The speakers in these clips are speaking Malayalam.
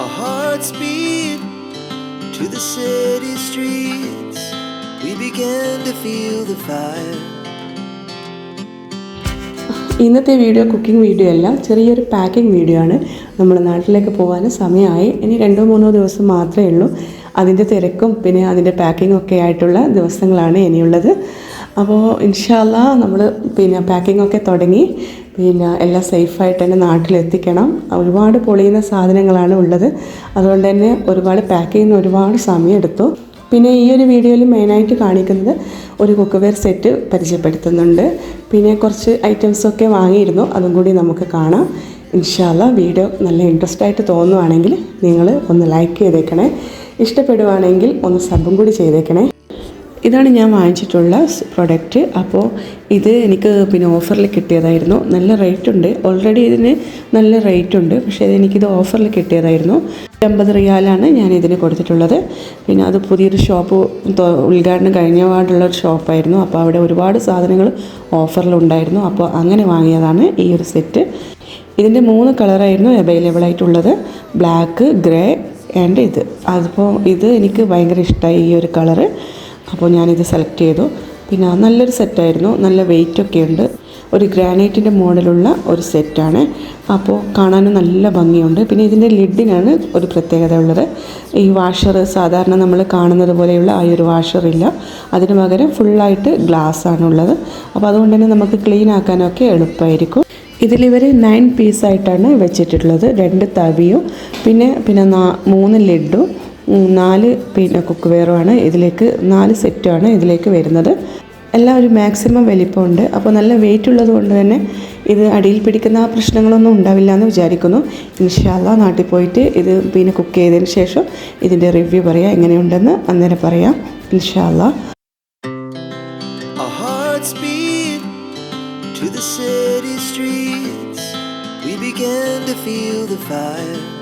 Our hearts beat to the city streets. We began to feel the fire. ഇന്നത്തെ വീഡിയോ കുക്കിംഗ് വീഡിയോ അല്ല ചെറിയൊരു പാക്കിംഗ് വീഡിയോ ആണ്. നമ്മൾ നാട്ടിലേക്ക് പോകാൻ സമയമായി. ഇനി രണ്ടോ മൂന്നോ ദിവസം മാത്രമേ ഉള്ളൂ. അതിന്റെ തിരക്കും പിന്നെ അതിന്റെ പാക്കിംഗ് ഒക്കെ ആയിട്ടുള്ള ദിവസങ്ങളാണ് ഇനിയുള്ളത്. അപ്പോൾ ഇൻഷാല്ല നമ്മൾ പിന്നെ പാക്കിംഗ് ഒക്കെ തുടങ്ങി. പിന്നെ എല്ലാം സേഫായിട്ട് തന്നെ നാട്ടിലെത്തിക്കണം. ഒരുപാട് പൊളിയുന്ന സാധനങ്ങളാണ് ഉള്ളത്. അതുകൊണ്ട് തന്നെ ഒരുപാട് പാക്ക് ചെയ്യുന്ന ഒരുപാട് സമയം എടുത്തു. പിന്നെ ഈ ഒരു വീഡിയോയിൽ മെയിനായിട്ട് കാണിക്കുന്നത് ഒരു കുക്കുവെയർ സെറ്റ് പരിചയപ്പെടുത്തുന്നുണ്ട്. പിന്നെ കുറച്ച് ഐറ്റംസൊക്കെ വാങ്ങിയിരുന്നു. അതും കൂടി നമുക്ക് കാണാം. ഇൻഷാല്ല വീഡിയോ നല്ല ഇൻട്രസ്റ്റ് ആയിട്ട് തോന്നുവാണെങ്കിൽ നിങ്ങൾ ഒന്ന് ലൈക്ക് ചെയ്തേക്കണേ. ഇഷ്ടപ്പെടുവാണെങ്കിൽ ഒന്ന് സബും കൂടി ചെയ്തേക്കണേ. ഇതാണ് ഞാൻ വാങ്ങിച്ചിട്ടുള്ള പ്രൊഡക്റ്റ് അപ്പോൾ ഇത് എനിക്ക് പിന്നെ ഓഫറിൽ കിട്ടിയതായിരുന്നു. നല്ല റേറ്റ് ഉണ്ട്. ഓൾറെഡി ഇതിന് നല്ല റേറ്റ് ഉണ്ട്. പക്ഷേ എനിക്കിത് ഓഫറിൽ കിട്ടിയതായിരുന്നു. അമ്പത് റിയാലാണ് ഞാൻ ഇതിന് കൊടുത്തിട്ടുള്ളത്. പിന്നെ അത് പുതിയൊരു ഷോപ്പ് ഉദ്ഘാടനം കഴിഞ്ഞ പാടുള്ള ഒരു ഷോപ്പായിരുന്നു അപ്പോൾ അവിടെ ഒരുപാട് സാധനങ്ങൾ ഓഫറിലുണ്ടായിരുന്നു അപ്പോൾ അങ്ങനെ വാങ്ങിയതാണ് ഈ ഒരു സെറ്റ് ഇതിന്റെ മൂന്ന് കളറായിരുന്നു അവൈലബിൾ ആയിട്ടുള്ളത്. ബ്ലാക്ക് ഗ്രേ ആൻഡ് ഇത്. അതിപ്പോൾ ഇത് എനിക്ക് ഭയങ്കര ഇഷ്ടമായി ഈ ഒരു കളറ്. അപ്പോൾ ഞാനിത് സെലക്ട് ചെയ്തു. പിന്നെ നല്ലൊരു സെറ്റായിരുന്നു നല്ല വെയിറ്റൊക്കെ ഉണ്ട്. ഒരു ഗ്രാനൈറ്റിന്റെ മോഡലുള്ള ഒരു സെറ്റാണ് അപ്പോൾ കാണാനും നല്ല ഭംഗിയുണ്ട്. പിന്നെ ഇതിന്റെ ലിഡിനാണ് ഒരു പ്രത്യേകത ഉള്ളത്. ഈ വാഷർ സാധാരണ നമ്മൾ കാണുന്നത് പോലെയുള്ള ആ ഒരു വാഷറില്ല അതിന് പകരം ഫുള്ളായിട്ട് ഗ്ലാസ് ആണുള്ളത് അപ്പോൾ അതുകൊണ്ട് തന്നെ നമുക്ക് ക്ലീൻ ആക്കാനൊക്കെ എളുപ്പമായിരിക്കും ഇതിലിവർ നയൻ പീസായിട്ടാണ് വെച്ചിട്ടുള്ളത്. രണ്ട് തവിയും പിന്നെ പിന്നെ മൂന്ന് ലഡും ഉം, നാല് പിന്നെ കുക്ക് വെയറുമാണ് ഇതിലേക്ക് നാല് സെറ്റുമാണ് ഇതിലേക്ക് വരുന്നത്. എല്ലാം ഒരു മാക്സിമം വലിപ്പമുണ്ട്. അപ്പോൾ നല്ല വെയിറ്റ് ഉള്ളത് കൊണ്ട് തന്നെ ഇത് അടിയിൽ പിടിക്കുന്ന ആ പ്രശ്നങ്ങളൊന്നും ഉണ്ടാവില്ല എന്ന് വിചാരിക്കുന്നു. ഇൻഷാല്ല നാട്ടിൽ പോയിട്ട് ഇത് പിന്നെ കുക്ക് ചെയ്തതിന് ശേഷം ഇതിന്റെ റിവ്യൂ പറയാം. എങ്ങനെയുണ്ടെന്ന് അന്നേരം പറയാം. ഇൻഷാല്ല to the city streets. We began to feel the fire.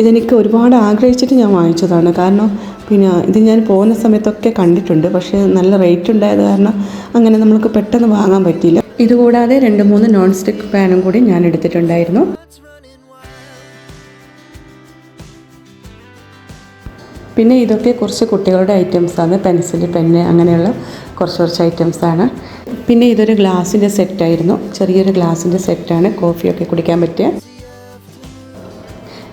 ഇതെനിക്ക് ഒരുപാട് ആഗ്രഹിച്ചിട്ട് ഞാൻ വാങ്ങിച്ചതാണ്. കാരണം പിന്നെ ഇത് ഞാൻ പോകുന്ന സമയത്തൊക്കെ കണ്ടിട്ടുണ്ട്. പക്ഷേ നല്ല റേറ്റ് ഉണ്ടായത് കാരണം അങ്ങനെ നമുക്ക് പെട്ടെന്ന് വാങ്ങാൻ പറ്റിയില്ല. ഇതുകൂടാതെ രണ്ട് മൂന്ന് നോൺ സ്റ്റിക്ക് പാനും കൂടി ഞാൻ എടുത്തിട്ടുണ്ടായിരുന്നു. പിന്നെ ഇതൊക്കെ കുറച്ച് കുട്ടികളുടെ ഐറ്റംസാണ് പെൻസിൽ പെന്ന് അങ്ങനെയുള്ള കുറച്ച് കുറച്ച് ഐറ്റംസാണ് പിന്നെ ഇതൊരു ഗ്ലാസിന്റെ സെറ്റായിരുന്നു ചെറിയൊരു ഗ്ലാസിന്റെ സെറ്റാണ് കോഫിയൊക്കെ കുടിക്കാൻ പറ്റിയ.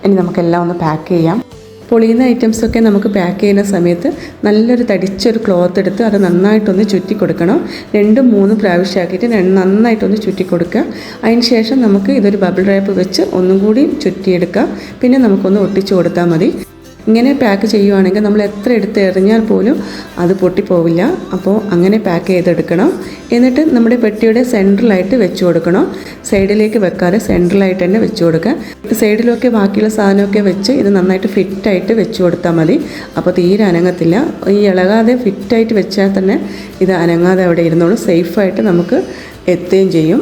ഇനി നമുക്കെല്ലാം ഒന്ന് പാക്ക് ചെയ്യാം. പൊളിയുന്ന ഐറ്റംസൊക്കെ നമുക്ക് പാക്ക് ചെയ്യുന്ന സമയത്ത് നല്ലൊരു തടിച്ചൊരു ക്ലോത്ത് എടുത്ത് അത് നന്നായിട്ടൊന്ന് ചുറ്റി കൊടുക്കണം. രണ്ടും മൂന്നും പ്രാവശ്യമാക്കിയിട്ട് നന്നായിട്ടൊന്ന് ചുറ്റി കൊടുക്കുക. അതിന് ശേഷം നമുക്ക് ഇതൊരു ബബിൾ റാപ്പ് വെച്ച് ഒന്നും കൂടി ചുറ്റിയെടുക്കാം. പിന്നെ നമുക്കൊന്ന് ഒട്ടിച്ചു കൊടുത്താൽ മതി. ഇങ്ങനെ പാക്ക് ചെയ്യുവാണെങ്കിൽ നമ്മൾ എത്ര എടുത്ത് എറിഞ്ഞാൽ പോലും അത് പൊട്ടിപ്പോവില്ല. അപ്പോൾ അങ്ങനെ പാക്ക് ചെയ്തെടുക്കണം. എന്നിട്ട് നമ്മുടെ പെട്ടിയുടെ സെൻട്രലായിട്ട് വെച്ച് കൊടുക്കണം. സൈഡിലേക്ക് വെക്കാതെ സെൻട്രലായിട്ട് തന്നെ വെച്ച് കൊടുക്കുക. സൈഡിലൊക്കെ ബാക്കിയുള്ള സാധനമൊക്കെ വെച്ച് ഇത് നന്നായിട്ട് ഫിറ്റായിട്ട് വെച്ച് കൊടുത്താൽ മതി. അപ്പോൾ തീരെ അനങ്ങത്തില്ല. ഈ ഇളകാതെ ഫിറ്റായിട്ട് വെച്ചാൽ തന്നെ ഇത് അനങ്ങാതെ അവിടെ ഇരുന്നോളും. സേഫായിട്ട് നമുക്ക് എത്തുകയും ചെയ്യും.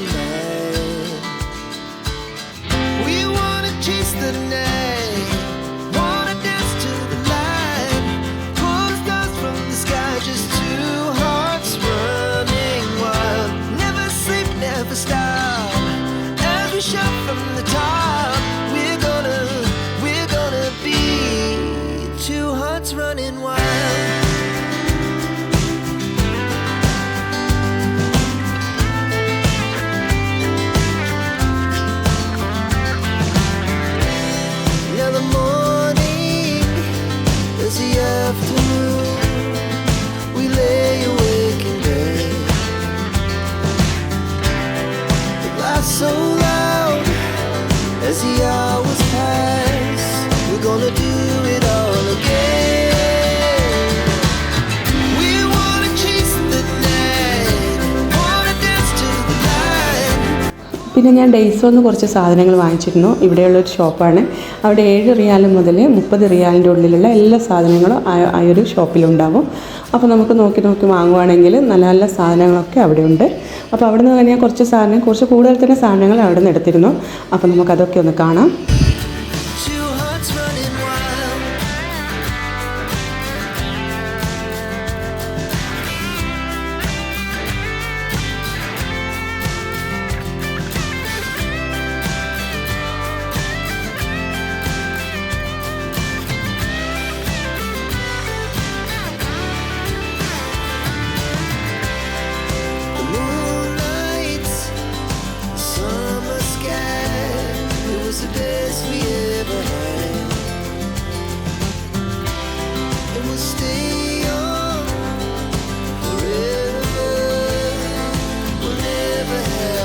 പിന്നെ ഞാൻ ഡെയ്സോന്ന് കുറച്ച് സാധനങ്ങൾ വാങ്ങിച്ചിരുന്നു. ഇവിടെയുള്ളൊരു ഷോപ്പാണ്. അവിടെ ഏഴ് റിയാൽ മുതൽ മുപ്പത് റിയാലിന്റെ ഉള്ളിലുള്ള എല്ലാ സാധനങ്ങളും ആ ഒരു ഷോപ്പിലുണ്ടാവും. അപ്പോൾ നമുക്ക് നോക്കി നോക്കി വാങ്ങുവാണെങ്കിൽ നല്ല നല്ല സാധനങ്ങളൊക്കെ അവിടെ ഉണ്ട് അപ്പോൾ അവിടെ നിന്ന് തന്നെ കുറച്ച് സാധനം കുറച്ച് കൂടുതൽ തന്നെ സാധനങ്ങൾ അവിടെ നിന്ന് എടുത്തിരുന്നു. അപ്പോൾ നമുക്കതൊക്കെ ഒന്ന് കാണാം.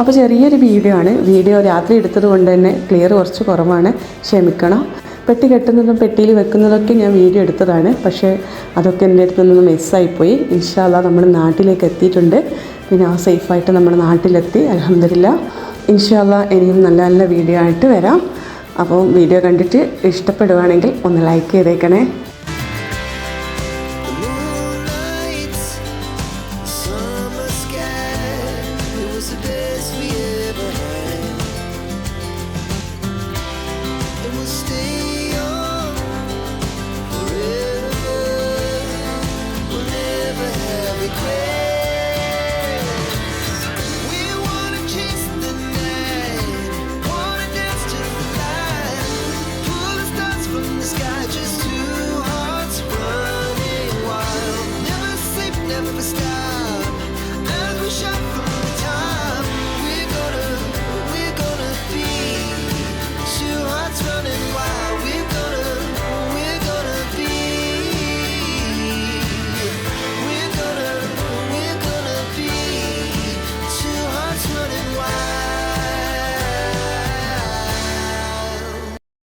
അപ്പോൾ ചെറിയൊരു വീഡിയോ ആണ്. വീഡിയോ രാത്രി എടുത്തത് കൊണ്ട് തന്നെ ക്ലിയർ കുറച്ച് കുറവാണ്. ക്ഷമിക്കണം. പെട്ടി കെട്ടുന്നതും പെട്ടിയിൽ വെക്കുന്നതൊക്കെ ഞാൻ വീഡിയോ എടുത്തതാണ്. പക്ഷേ അതൊക്കെ എന്റെ അടുത്ത് നിന്ന് മിസ്സായിപ്പോയി ഇൻഷാല്ല നമ്മൾ നാട്ടിലേക്ക് എത്തിയിട്ടുണ്ട്. പിന്നെ ആ സേഫായിട്ട് നമ്മൾ നാട്ടിലെത്തി. അലഹമില്ല ഇൻഷാല്ല ഇനിയും നല്ല നല്ല വീഡിയോ ആയിട്ട് വരാം. അപ്പോൾ വീഡിയോ കണ്ടിട്ട് ഇഷ്ടപ്പെടുവാണെങ്കിൽ ഒന്ന് ലൈക്ക് ചെയ്തേക്കണേ.